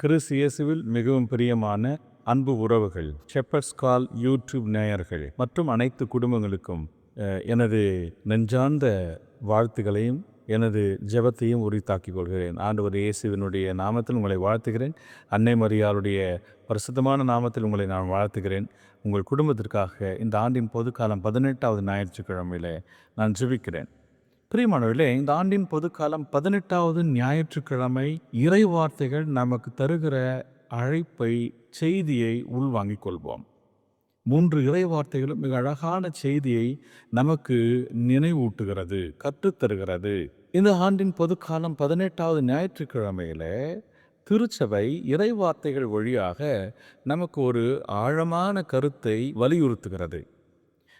Chris இயேசுவில் மிகவும் பிரியமான அன்பு உறவுகள் ஷெப்பர்ஸ் கால் யூடியூப் நேயர்கள் மற்றும் அனைத்து குடும்பங்களுக்கும் எனது நெஞ்சார்ந்த வாழ்த்துக்களையும் எனது ஜெபத்தையும் உரித்தாக்கிக் கொள்கிறேன். ஆண்டவர் இயேசுவினுடைய நாமத்தில் உங்களை வாழ்த்துகிறேன். அன்னை மரியாளுடைய பரிசுத்தமான நாமத்தில் உங்களை நான் வாழ்த்துகிறேன். உங்கள் குடும்பத்திற்காக இந்த ஆண்டின் பொதுக்காலம் பதினெட்டாவது ஞாயிற்றுக்கிழமையில் நான் ஜெபிக்கிறேன். பிரியமானவர்களே இந்த ஆண்டின் பொதுக்காலம் பதினெட்டாவது ஞாயிற்றுக்கிழமை இறை வார்த்தைகள் நமக்கு தருகிற அழைப்பை செய்தியை உள்வாங்கிக் கொள்வோம். மூன்று இறை வார்த்தைகளும் மிக அழகான செய்தியை நமக்கு நினைவூட்டுகிறது கற்றுத்தருகிறது இந்த ஆண்டின் பொதுக்காலம் பதினெட்டாவது ஞாயிற்றுக்கிழமையில திருச்சபை இறை வார்த்தைகள் வழியாக நமக்கு ஒரு ஆழமான கருத்தை வலியுறுத்துகிறது.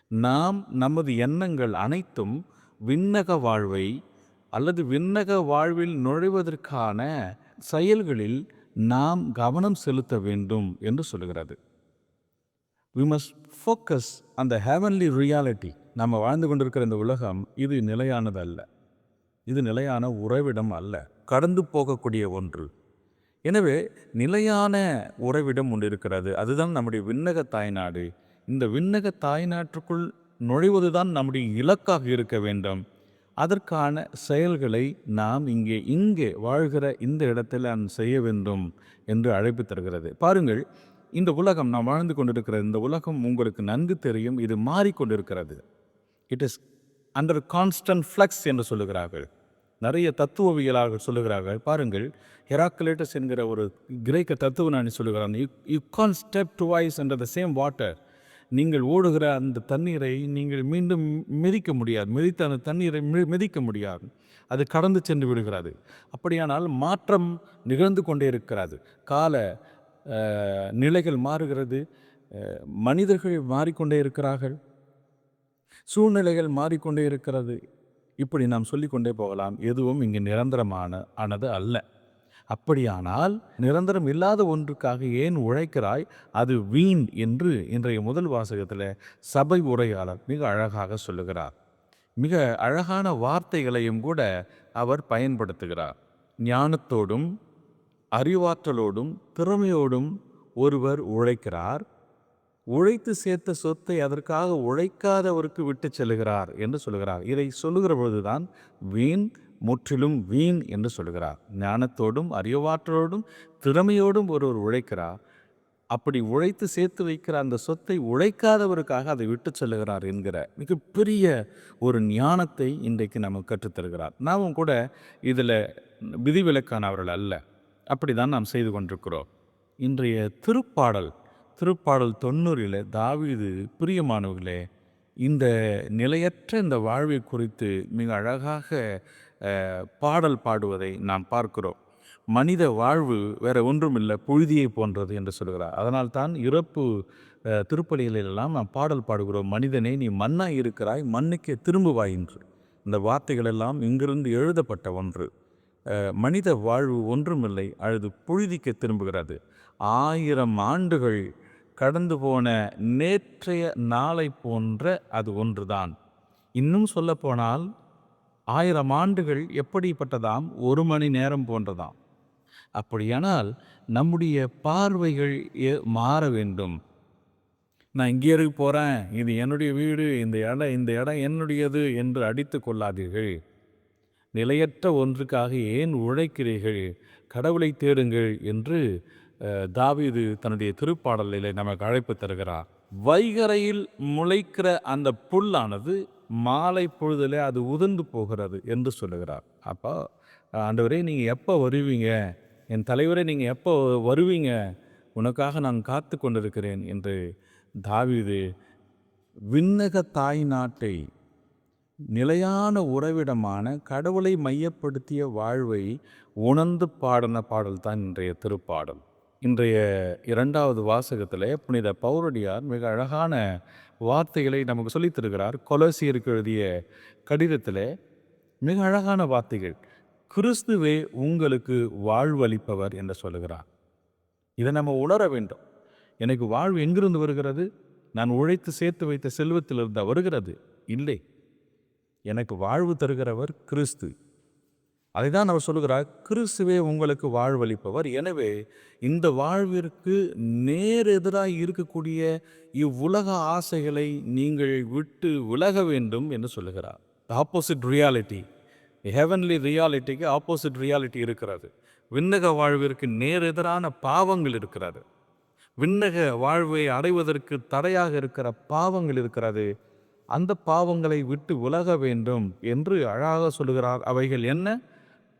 நாம் நமது எண்ணங்கள் அனைத்தும் விண்ணக வாழ்வை அல்லது விண்ணக வாழ்வில் நுழைவதற்கான செயல்களில் நாம் கவனம் செலுத்த வேண்டும் என்று சொல்கிறது வி மஸ்ட் ஃபோக்கஸ் அந்த ஹேவன்லி ரியாலிட்டி நம்ம வாழ்ந்து கொண்டிருக்கிற இந்த உலகம் இது நிலையானது அல்ல இது நிலையான உறவிடம் அல்ல. கடந்து போகக்கூடிய ஒன்று. எனவே நிலையான உறவிடம் ஒன்று இருக்கிறது. அதுதான் நம்முடைய விண்ணக தாய்நாடு. இந்த விண்ணக தாய்நாட்டுக்குள் நுழைவதுதான் நம்முடைய இலக்காக இருக்க வேண்டும். அதற்கான செயல்களை நாம் இங்கே இங்கே வாழ்கிற இந்த இடத்தில் நான் செய்ய வேண்டும் என்று அழைப்பு தருகிறது. பாருங்கள் இந்த உலகம் நாம் வாழ்ந்து கொண்டிருக்கிற இந்த உலகம் உங்களுக்கு நன்கு தெரியும். இது மாறிக்கொண்டிருக்கிறது. It is under constant flux என்று சொல்லுகிறார்கள். நிறைய தத்துவவியலாளர்கள் சொல்லுகிறார்கள். பாருங்கள் ஹெராக்குலேட்டஸ் என்கிற ஒரு கிரேக்க தத்துவ நான் சொல்லுகிறான். You you can step twice என்ற த சேம் வாட்டர் நீங்கள் ஓடுகிற அந்த தண்ணீரை நீங்கள் மீண்டும் மிதிக்க முடியாது. மிதித்த அந்த தண்ணீரை மி- மிதிக்க முடியாது. அது கடந்து சென்று விடுகிறது. அப்படியானால் மாற்றம் நிகழ்ந்து கொண்டே இருக்கிறது. கால நிலைகள் மாறுகிறது. மனிதர்கள் மாறிக்கொண்டே இருக்கிறார்கள். சூழ்நிலைகள் மாறிக்கொண்டே இருக்கிறது. இப்படி நாம் சொல்லிக்கொண்டே போகலாம். எதுவும் இங்கு நிரந்தரமான ஆனது அல்ல. அப்படியானால் நிரந்தரம் இல்லாத ஒன்றுக்காக ஏன் உழைக்கிறாய்? அது வீண் என்று இன்றைய முதல் வாசகத்தில் சபை உரையாளர் மிக அழகாக சொல்லுகிறார். மிக அழகான வார்த்தைகளையும் கூட அவர் பயன்படுத்துகிறார். ஞானத்தோடும் அறிவாற்றலோடும் திறமையோடும் ஒருவர் உழைக்கிறார். உழைத்து சேர்த்த சொத்தை அதற்காக உழைக்காதவருக்கு விட்டு செல்கிறார் என்று சொல்கிறார் இதை சொல்லுகிற பொழுதுதான் வீண் முற்றிலும் வீண் என்று சொல்கிறார் ஞானத்தோடும் அறிவாற்றலோடும் திறமையோடும் ஒருவர் உழைக்கிறார். அப்படி உழைத்து சேர்த்து வைக்கிற அந்த சொத்தை உழைக்காதவருக்காக அதை விட்டு செல்லுகிறார் என்கிற மிகப்பெரிய ஒரு ஞானத்தை இன்றைக்கு நமக்கு கற்றுத்தருகிறார் நாமும் கூட இதில் விதிவிலக்கானவர்கள் அல்ல. அப்படி தான் நாம் செய்து கொண்டிருக்கிறோம். இன்றைய திருப்பாடல் திருப்பாடல் தொண்ணூறில் தாவீது பிரியமானவர்களே இந்த நிலையற்ற இந்த வாழ்வை குறித்து மிக அழகாக பாடல் பாடுவதை நாம் பார்க்கிறோம். மனித வாழ்வு வேற ஒன்றுமில்லை புழுதியை போன்றது என்று சொல்கிறார் அதனால் தான் இறப்பு திருப்பலிகளெல்லாம் நாம் பாடல் பாடுகிறோம். மனிதனே நீ மண்ணாய் இருக்கிறாய் மண்ணுக்கே திரும்புவாய் என்று. இந்த வார்த்தைகளெல்லாம் இங்கிருந்து எழுதப்பட்ட ஒன்று. மனித வாழ்வு ஒன்றுமில்லை அழுது புழுதிக்கு திரும்புகிறது. ஆயிரம் ஆண்டுகள் கடந்து போன நேற்றைய நாளை போன்ற அது ஒன்றுதான். இன்னும் சொல்லப்போனால் ஆயிரம் ஆண்டுகள் எப்படிப்பட்டதாம்? ஒரு மணி நேரம் போன்றதாம். அப்படியானால் நம்முடைய பார்வைகள் மாற வேண்டும். நான் இங்கே இருக்க போகிறேன் இது என்னுடைய வீடு. இந்த இடம் இந்த இடம் என்னுடையது என்று அடித்து கொள்ளாதீர்கள். நிலையற்ற ஒன்றுக்காக ஏன் உழைக்கிறீர்கள்? கடவுளை தேடுங்கள் என்று அஹ், தாவீது தன்னுடைய திருப்பாடலில் நமக்கு அழைப்பு தருகிறார். வைகரையில் முளைக்கிற அந்த புல்லானது மாலை பொழுதில் அது உதிர்ந்து போகிறது என்று சொல்லுகிறார். அப்போ ஆண்டவரே நீங்கள் எப்போ வருவீங்க? என் தலைவரே நீங்கள் எப்போ வருவீங்க? உனக்காக நான் காத்து கொண்டிருக்கிறேன் என்று தாவிது விண்ணக தாய் நாட்டை நிலையான உறவிடமான கடவுளை மையப்படுத்திய வாழ்வை உணர்ந்து பாடின பாடல் தான் இன்றைய திருப்பாடல். இன்றைய இரண்டாவது வாசகத்தில் புனித பௌரடியார் மிக அழகான வார்த்தைகளை நமக்கு சொல்லித் தருகிறார் கொலோசியருக்கு எழுதிய கடிதத்தில் மிக அழகான வார்த்தைகள் கிறிஸ்துவே உங்களுக்கு வாழ்வளிப்பவர் என்று சொல்லுகிறார். இதை நம்ம உணர வேண்டும். எனக்கு வாழ்வு எங்கிருந்து வருகிறது? நான் உழைத்து சேர்த்து வைத்த செல்வத்திலிருந்து வருகிறது? இல்லை. எனக்கு வாழ்வு தருகிறவர் கிறிஸ்து. அதை தான் அவர் சொல்லுகிறார் கிறிஸ்துவே உங்களுக்கு வாழ்வளிப்பவர். எனவே இந்த வாழ்விற்கு நேர் எதிராக இருக்கக்கூடிய இவ்வுலக ஆசைகளை நீங்கள் விட்டு விலக வேண்டும் என்று சொல்லுகிறார். ஆப்போசிட் ரியாலிட்டி ஹெவன்லி ரியாலிட்டிக்கு ஆப்போசிட் ரியாலிட்டி இருக்கிறது. விண்ணக வாழ்விற்கு நேர் எதிரான பாவங்கள் இருக்கிறது. விண்ணக வாழ்வை அடைவதற்கு தடையாக இருக்கிற பாவங்கள் இருக்கிறது. அந்த பாவங்களை விட்டு விலக வேண்டும் என்று அழகாக சொல்லுகிறார். அவைகள் என்ன?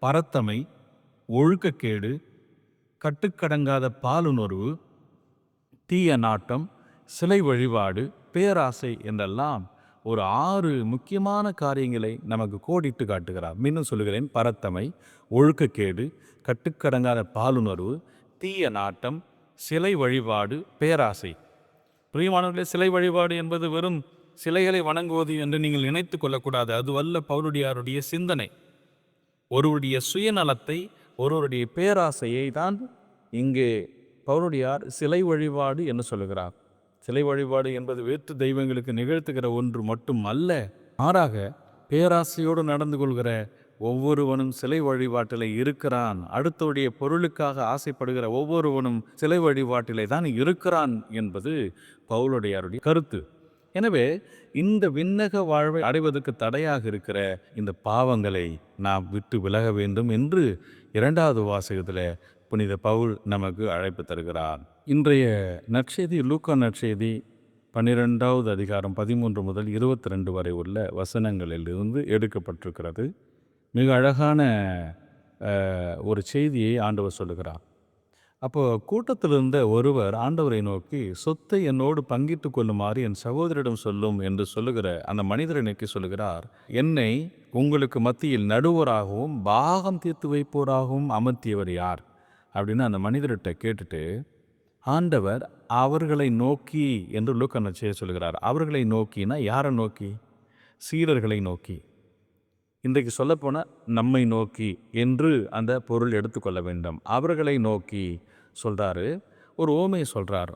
பரத்தமை ஒழுக்கக்கேடு கட்டுக்கடங்காத பாலுணர்வு தீய நாட்டம் சிலை வழிபாடு பேராசை என்றெல்லாம் ஒரு ஆறு முக்கியமான காரியங்களை நமக்கு கோடிட்டு காட்டுகிறார். மீண்டும் சொல்லுகிறேன் பரத்தமை ஒழுக்கக்கேடு கட்டுக்கடங்காத பாலுணர்வு தீய நாட்டம் சிலை வழிபாடு பேராசை. பிரியமானவர்களே சிலை வழிபாடு என்பது வெறும் சிலைகளை வணங்குவது என்று நீங்கள் நினைத்து கொள்ளக்கூடாது. அது வல்ல பவுலுடையாருடைய சிந்தனை. ஒருவருடைய சுயநலத்தை ஒருவருடைய பேராசையை தான் இங்கே பவுலுடையார் சிலை வழிபாடு என்று சொல்லுகிறார். சிலை வழிபாடு என்பது வேற்று தெய்வங்களுக்கு நிகழ்த்துகிற ஒன்று மட்டும் அல்ல. மாறாக பேராசையோடு நடந்து கொள்கிற ஒவ்வொருவனும் சிலை வழிபாட்டிலே இருக்கிறான். அடுத்தவருடைய பொருளுக்காக ஆசைப்படுகிற ஒவ்வொருவனும் சிலை வழிபாட்டிலே தான் இருக்கிறான் என்பது பவுலுடையாருடைய கருத்து. எனவே இந்த விண்ணக வாழ்வை அடைவதற்கு தடையாக இருக்கிற இந்த பாவங்களை நாம் விட்டு விலக வேண்டும் என்று இரண்டாவது வாசகத்தில் புனித பவுல் நமக்கு அழைப்பு தருகிறார். இன்றைய நற்செய்தி லூக்கா நற்செய்தி பன்னிரெண்டாவது அதிகாரம் பதிமூன்று முதல் இருபத்தி ரெண்டு வரை உள்ள வசனங்களிலிருந்து எடுக்கப்பட்டிருக்கிறது. மிக அழகான ஒரு செய்தியை ஆண்டவர் சொல்லுகிறார். அப்போ கூட்டத்தில் இருந்த ஒருவர் ஆண்டவரை நோக்கி சொத்தை என்னோடு பங்கிட்டு கொள்ளுமாறு என் சகோதரிடம் சொல்லும் என்று சொல்லுகிற அந்த மனிதரை நோக்கி சொல்லுகிறார் என்னை உங்களுக்கு மத்தியில் நடுவராகவும் பாகம் தீர்த்து வைப்போராகவும் அமர்த்தியவர் யார்? அப்படின்னு அந்த மனிதர்கிட்ட கேட்டுட்டு ஆண்டவர் அவர்களை நோக்கி என்று லூக்கன செய்ய சொல்கிறார் அவர்களை நோக்கினா யாரை நோக்கி? சீரர்களை நோக்கி. இன்றைக்கு சொல்லப்போனால் நம்மை நோக்கி என்று அந்த பொருள் எடுத்துக்கொள்ள வேண்டும். அவர்களை நோக்கி. சொல்கிறாரு ஒரு ஓமையை சொல்கிறார்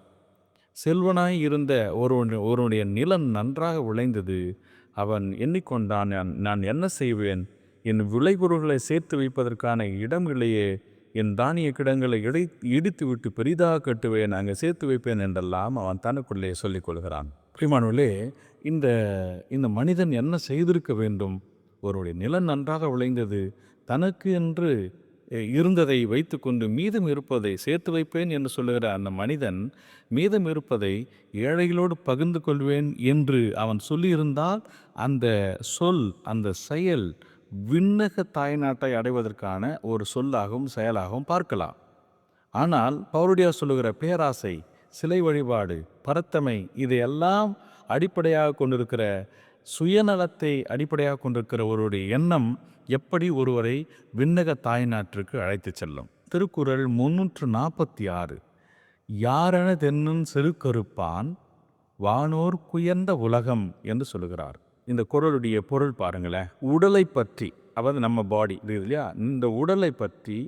செல்வனாய் இருந்த ஒருவன் ஒருவனுடைய நிலம் நன்றாக விளைந்தது. அவன் எண்ணிக்கொண்டான். நான் நான் என்ன செய்வேன்? என் விளைபொருள்களை சேர்த்து வைப்பதற்கான இடம் இல்லையே. என் தானிய கிடங்களை இடை இடித்து விட்டு பெரிதாக கட்டுவேன். அங்கே சேர்த்து வைப்பேன் என்றெல்லாம் அவன் தனக்குள்ளே சொல்லிக்கொள்கிறான் பிரிமானுள்ளே இந்த இந்த மனிதன் என்ன செய்திருக்க வேண்டும்? ஒருவருடைய நிலம் நன்றாக விளைந்தது. தனக்கு என்று இருந்ததை வைத்துக்கொண்டு மீதம் இருப்பதை சேர்த்து வைப்பேன் என்று சொல்லுகிற அந்த மனிதன் மீதம் இருப்பதை ஏழைகளோடு பகிர்ந்து கொள்வேன் என்று அவன் சொல்லியிருந்தால் அந்த சொல் அந்த செயல் விண்ணக தாய்நாட்டை அடைவதற்கான ஒரு சொல்லாகவும் செயலாகவும் பார்க்கலாம். ஆனால் பவுருடியா சொல்லுகிற பேராசை சிலை வழிபாடு பரத்தமை இதையெல்லாம் அடிப்படையாக கொண்டிருக்கிற சுயநலத்தை அடிப்படையாக கொண்டிருக்கிற ஒருவருடைய எண்ணம் எப்படி ஒருவரை விண்ணக தாய்நாட்டிற்கு அழைத்து செல்லும்? திருக்குறள் முன்னூற்று நாற்பத்தி ஆறு யாரென தென்னும் செருக்கறுப்பான் வானோர் குயர்ந்த உலகம் என்று சொல்லுகிறார். இந்த குறளுடைய பொருள் பாருங்களேன். உடலை பற்றி அதாவது நம்ம பாடி இது இல்லையா? இந்த உடலை பற்றி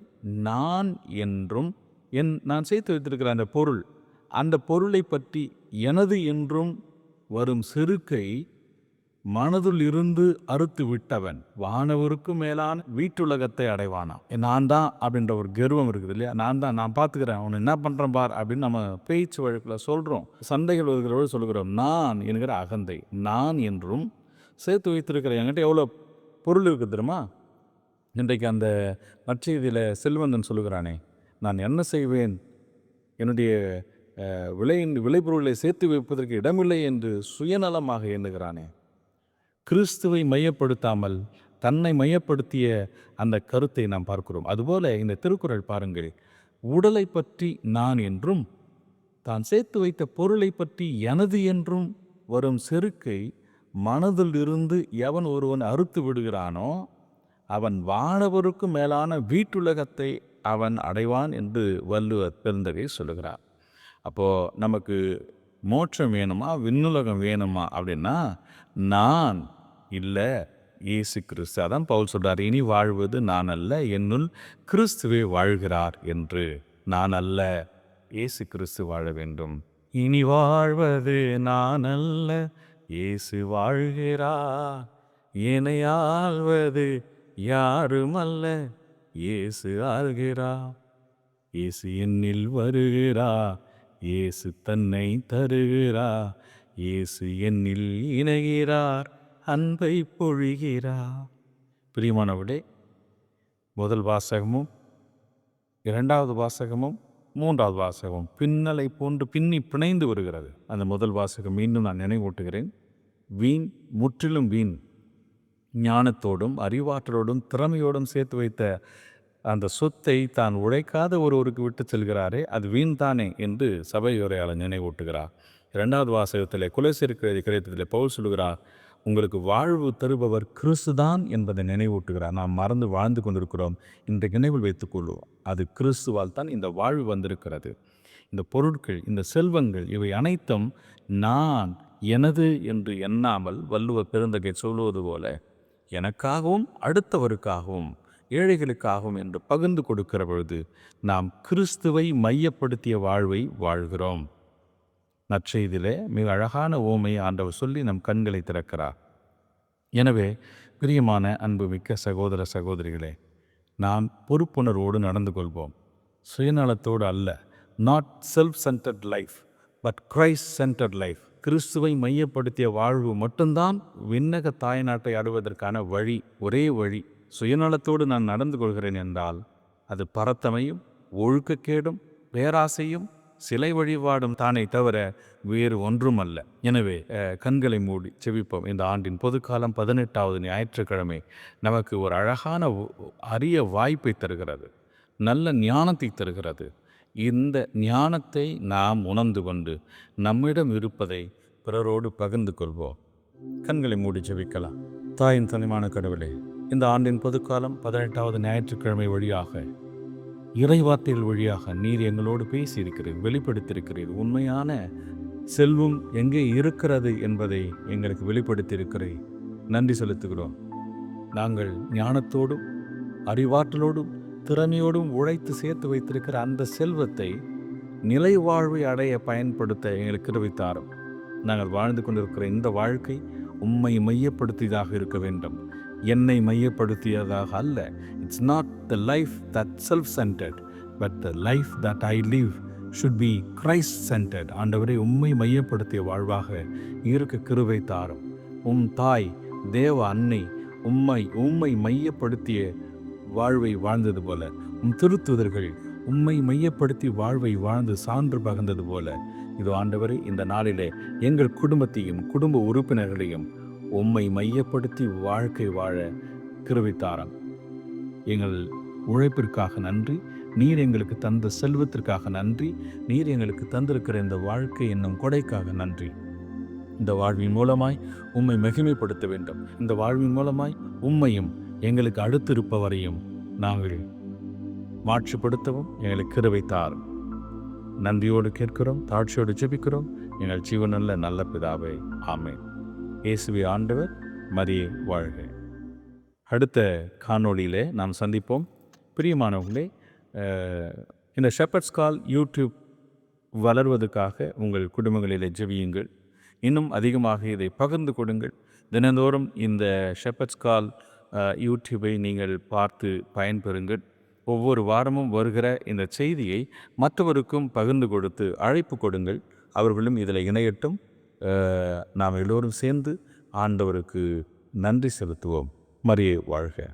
நான் என்றும் என் நான் சேர்த்து வைத்திருக்கிற அந்த பொருள் அந்த பொருளை பற்றி எனது என்றும் வரும் செருக்கை மனதுள் இருந்து அறுத்து விட்டவன் வானவருக்கும் மேலான வீட்டுலகத்தை அடைவானாம். நான் தான் அப்படின்ற ஒரு கர்வம் இருக்குது இல்லையா? நான் தான் நான் பார்த்துக்கிறேன் அவன் என்ன பண்ணுறேன் பார் அப்படின்னு நம்ம பேச்சு வழக்கில் சொல்கிறோம் சண்டைகள் வருகிறவர்கள் சொல்கிறோம் நான் என்கிற அகந்தை நான் என்றும் சேர்த்து வைத்திருக்கிற என்கிட்ட எவ்வளோ பொருள் இருக்குது தெரியுமா? இன்றைக்கு அந்த நற்செய்தியில் செல்வந்தன் சொல்லுகிறானே நான் என்ன செய்வேன்? என்னுடைய அஹ், விளை விளைபொருளை சேர்த்து வைப்பதற்கு இடமில்லை என்று சுயநலமாக எண்ணுகிறானே. கிறிஸ்துவை மையப்படுத்தாமல் தன்னை மையப்படுத்திய அந்த கருத்தை நாம் பார்க்கிறோம். அதுபோல இந்த திருக்குறள் பாருங்கள் உடலை பற்றி நான் என்றும் தான் சேர்த்து வைத்த பொருளை பற்றி எனது என்றும் வரும் செருக்கை மனதில் இருந்து எவன் ஒருவன் அறுத்து விடுகிறானோ அவன் வானவருக்கு மேலான வீட்டுலகத்தை அவன் அடைவான் என்று வள்ளுவர் பெருந்தகை சொல்லுகிறார். அப்போது நமக்கு மோட்சம் வேணுமா விண்ணுலகம் வேணுமா அப்படின்னா நான் இல்லை இயேசு கிறிஸ்து. அதான் பவுல் சொல்கிறார் இனி வாழ்வது நான் அல்ல என்னுள் கிறிஸ்துவே வாழ்கிறார் என்று. நான் அல்ல இயேசு கிறிஸ்து வாழ வேண்டும். இனி வாழ்வது நான் அல்ல இயேசு வாழ்கிறார். என்னை ஆழ்வது யாரும் அல்ல இயேசு ஆள்கிறா இயேசு என்னில் வருகிறா இயேசு தன்னை தருகிறா இயேசு என்னில் இணைகிறார். அன்பை பொழிகிறா. பிரியமானவர்களே முதல் வாசகமும் இரண்டாவது வாசகமும் மூன்றாவது வாசகம் பின்னலை போன்று பின்னி பிணைந்து வருகிறது. அந்த முதல் வாசகம் மீண்டும் நான் நினைவூட்டுகிறேன். வீண் முற்றிலும் வீண். ஞானத்தோடும் அறிவாற்றலோடும் திறமையோடும் சேர்த்து வைத்த அந்த சொத்தை தான் உழைக்காத ஒருவருக்கு விட்டு செல்கிறாரே அது வீண் தானே என்று சபை உரையாளர் நினைவூட்டுகிறார். இரண்டாவது வாசகத்தில் குலசிருக்கிற கிரேத்தத்தில் பவுல் சொல்கிறார் உங்களுக்கு வாழ்வு தருபவர் கிறிஸ்து தான் என்பதை நினைவூட்டுகிறார். நாம் மறந்து வாழ்ந்து கொண்டிருக்கிறோம். இந்த நினைவில் வைத்துக்கொள்வோம் அது கிறிஸ்துவால் தான் இந்த வாழ்வு வந்திருக்கிறது. இந்த பொருட்கள் இந்த செல்வங்கள் இவை அனைத்தும் நான் எனது என்று எண்ணாமல் வள்ளுவ பெருந்தகை சொல்வது போல எனக்காகவும் அடுத்தவருக்காகவும் ஏழைகளுக்காகவும் என்று பகிர்ந்து கொடுக்கிற பொழுது நாம் கிறிஸ்துவை மையப்படுத்திய வாழ்வை வாழ்கிறோம். நற்செய்திலே மிக அழகான ஓமையை ஆண்டவர் சொல்லி நம் கண்களை திறக்கிறார். எனவே பிரியமான அன்புமிக்க சகோதர சகோதரிகளே நாம் பொறுப்புணர்வோடு நடந்து கொள்வோம். சுயநலத்தோடு அல்ல not self centred life but Christ centred life கிறிஸ்துவை மையப்படுத்திய வாழ்வு மட்டும்தான் விண்ணக தாய்நாட்டை ஆடுவதற்கான வழி ஒரே வழி. சுயநலத்தோடு நான் நடந்து கொள்கிறேன் என்றால் அது பரத்தமையும் ஒழுக்கக்கேடும் பேராசையும் சிலை வழிபாடும் தானே தவிர வேறு ஒன்றும் அல்ல எனவே கண்களை மூடி செவிப்போம் இந்த ஆண்டின் பொதுக்காலம் பதினெட்டாவது ஞாயிற்றுக்கிழமை நமக்கு ஒரு அழகான ஒ- அரிய வாய்ப்பை தருகிறது. நல்ல ஞானத்தை தருகிறது. இந்த ஞானத்தை நாம் உணர்ந்து கொண்டு நம்மிடம் இருப்பதை பிறரோடு பகிர்ந்து கொள்வோம். கண்களை மூடி ஜெபிக்கலாம் தாயின் தனிமான கடவுளே இந்த ஆண்டின் பொதுக்காலம் பதினெட்டாவது ஞாயிற்றுக்கிழமை வழியாக இறைவார்த்தைகள் வழியாக நீர் எங்களோடு பேசியிருக்கிறீர் வெளிப்படுத்தியிருக்கிறீர். உண்மையான செல்வம் எங்கே இருக்கிறது என்பதை எங்களுக்கு வெளிப்படுத்தியிருக்கிறீர். நன்றி செலுத்துகிறோம். நாங்கள் ஞானத்தோடும் அறிவாற்றலோடும் திறமையோடும் உழைத்து சேர்த்து வைத்திருக்கிற அந்த செல்வத்தை நிலை வாழ்வை அடைய பயன்படுத்த எங்களுக்கு கிருபை நாங்கள் வாழ்ந்து கொண்டிருக்கிற இந்த வாழ்க்கை உண்மை மையப்படுத்தியதாக இருக்க வேண்டும். என்னை மையப்படுத்தியதாக அல்ல. It's not the life that self centred but the life that I live should be Christ centred ஆண்டவரை உண்மை மையப்படுத்திய வாழ்வாக இருக்க கிருவை தாரும். உம் தாய் தேவ அன்னை உம்மை உம்மை மையப்படுத்திய வாழ்வை வாழ்ந்தது போல உம் திருத்துதர்கள் உம்மை மையப்படுத்தி வாழ்வை வாழ்ந்து சான்று பகர்ந்தது போல. இது ஆண்டவரை இந்த நாளிலே எங்கள் குடும்பத்தையும் குடும்ப உறுப்பினர்களையும் உம்மை மையப்படுத்தி வாழ்க்கை வாழ கிருவித்தாராம் எங்கள் உழைப்பிற்காக நன்றி. நீர் எங்களுக்கு தந்த செல்வத்திற்காக நன்றி. நீர் எங்களுக்கு தந்திருக்கிற இந்த வாழ்க்கை என்னும் கொடைக்காக நன்றி. இந்த வாழ்வின் மூலமாய் உம்மை மகிமைப்படுத்த வேண்டும். இந்த வாழ்வின் மூலமாய் உம்மையும் எங்களுக்கு அடுத்திருப்பவரையும் நாங்கள் மாற்றுப்படுத்தவும் எங்களுக்கு கிருபை தாரும் நன்றியோடு கேட்கிறோம் தாட்சியோடு ஜெபிக்கிறோம். எங்கள் ஜீவனல்ல நல்ல பிதாவே. ஆமேன். இயேசுவி ஆண்டவர் மரியே வாழ்க. அடுத்த காணொளியிலே நாம் சந்திப்போம். பிரியமானவர்களே இந்த ஷெப்பர்ட்ஸ் கால் யூடியூப் வளர்வதற்காக உங்கள் குடும்பங்களில் ஜெபியுங்கள். இன்னும் அதிகமாக இதை பகிர்ந்து கொடுங்கள். தினந்தோறும் இந்த ஷெப்பர்ட்ஸ் கால் யூடியூபை நீங்கள் பார்த்து பயன்பெறுங்கள். ஒவ்வொரு வாரமும் வருகிற இந்த செய்தியை மற்றவருக்கும் பகிர்ந்து கொடுத்து அழைப்பு கொடுங்கள். அவர்களும் இதில் இணையட்டும். நாம் எல்லோரும் சேர்ந்து ஆண்டவருக்கு நன்றி செலுத்துவோம். மரியே வாழ்க.